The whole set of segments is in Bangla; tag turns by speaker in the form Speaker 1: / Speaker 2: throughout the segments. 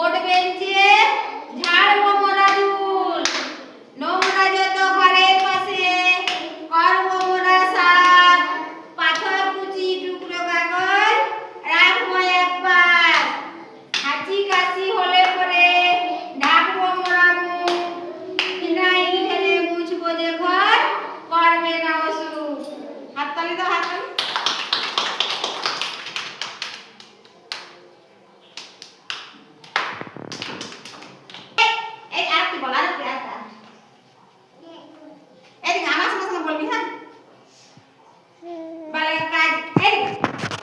Speaker 1: board benches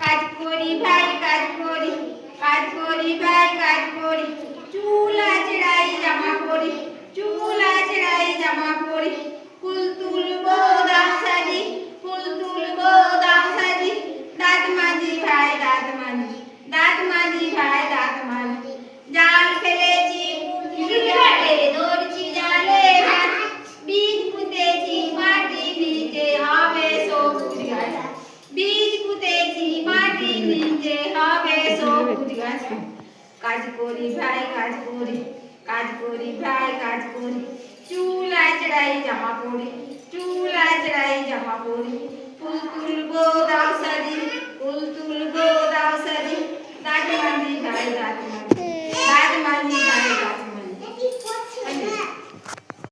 Speaker 1: কাজ করি ভাই কাজ করি কাজ করি ভাই কাজ করি। কাজ করি। কাজ করি ভাই, কাজ করি। কাজ করি ভাই, কাজ করি। চুল আঁচড়াই জামা পড়ি চুল আঁচড়াই জামা পরি। ফুল তুলি